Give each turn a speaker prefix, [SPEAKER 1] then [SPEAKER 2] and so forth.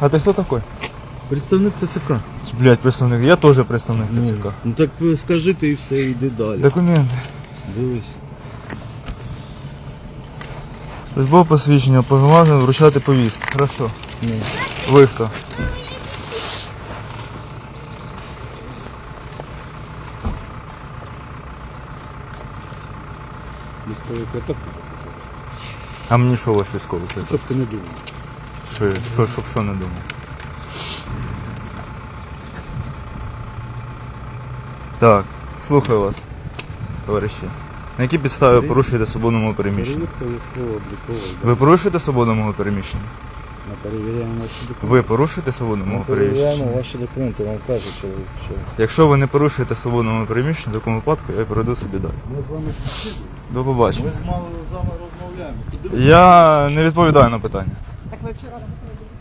[SPEAKER 1] А ти хто такий?
[SPEAKER 2] Представник ТЦК.
[SPEAKER 1] Блять, представник. Я теж представник ТЦК.
[SPEAKER 2] Ну так скажи ти і все, йди далі.
[SPEAKER 1] Документи.
[SPEAKER 2] Дивись.
[SPEAKER 1] Службове посвідчення, повноваження вручати повістки. Хорошо. Ви хто?
[SPEAKER 2] Військовий квиток.
[SPEAKER 1] А мені що ваш військовий квиток?
[SPEAKER 2] Щоб ти не думав.
[SPEAKER 1] Що, що, щоб що не думав? Так, слухаю вас, товариші. На якій підставі ви порушуєте свободу мого переміщення?
[SPEAKER 2] Перевірка військово-облікової.
[SPEAKER 1] Ви порушуєте свободу мого переміщення?
[SPEAKER 2] Ми перевіряємо ваші документи.
[SPEAKER 1] Ви порушуєте свободу
[SPEAKER 2] Ми
[SPEAKER 1] мого
[SPEAKER 2] перевіряємо
[SPEAKER 1] переміщення?
[SPEAKER 2] ваші документи, вам кажуть, що, що
[SPEAKER 1] Якщо ви не порушуєте свободу мого переміщення, в такому випадку я перейду собі далі.
[SPEAKER 2] ми з вами спілкуємося.
[SPEAKER 1] До побачення.
[SPEAKER 2] Ми з вами з вами розмовляємо.
[SPEAKER 1] Я не відповідаю на питання.
[SPEAKER 3] Так ви вчора не